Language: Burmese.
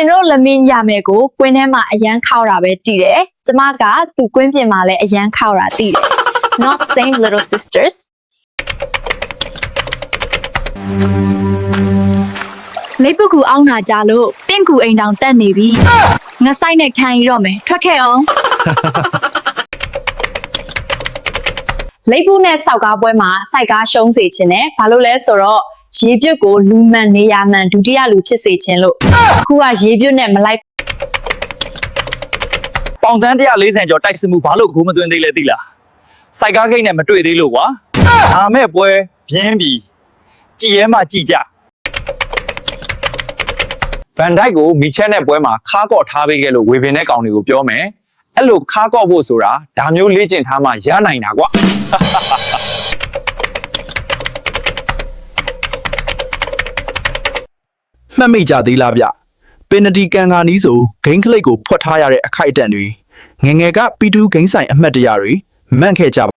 ရှင်တို့လမင်းရမယ်ကိုကွင်းထဲမှာအရန်ခောက်တာပဲတည်တယ်ကျမကသူကွင်းပြင်မှာလည်းအရန်ခောက်တာတည်တယ် not same little sisters လိပ်ပုကူအောင်းတာကြလို့ပင့်ကူအိမ်တောင်တက်နေပြီငါဆိုင်နဲ့ခံရတော့မယ်ထွက်ခဲ့အောင်လိပ်ပုနဲ့စောက်ကားပွဲမှာစိုက်ကားရှုံးစေခြင်းနဲ့ဘာလို့လဲဆိုတော့ ရေပြွတ်ကိုလူမှန်နေရမှန်ဒုတိယလူဖြစ်စေခြင်းလို့အခုကရေပြွတ်နဲ့မလိုက်ပေါင်သန်း140ကျော်တိုက်စစ်မှုဘာလို့ဂိုးမသွင်းသေးလဲသိလားစိုက်ကားခိတ်နဲ့မတွေ့သေးလို့ကွာအာမဲ့ပွဲပြင်းပြီကြည်ရဲမှကြည်ကြဗန်ဒိုက်ကိုမီချက်နဲ့ပွဲမှာခါကော့ထားပေးခဲ့လို့ဝေပင်တဲ့ကောင်တွေကိုပြောမယ်အဲ့လိုခါကော့ဖို့ဆိုတာဒါမျိုးလေ့ကျင့်ထားမှရနိုင်တာကွာ မှတ်မိကြသေးလားဗျပင်နတီကန်ကာနီးဆိုဂိမ်းကလိတ်ကိုဖွက်ထားရတဲ့အခိုက်အတန့်တွေငယ်ငယ်က P2 ဂိမ်းဆိုင်အမှတ်တရတွေမှန့်ခဲ့ကြ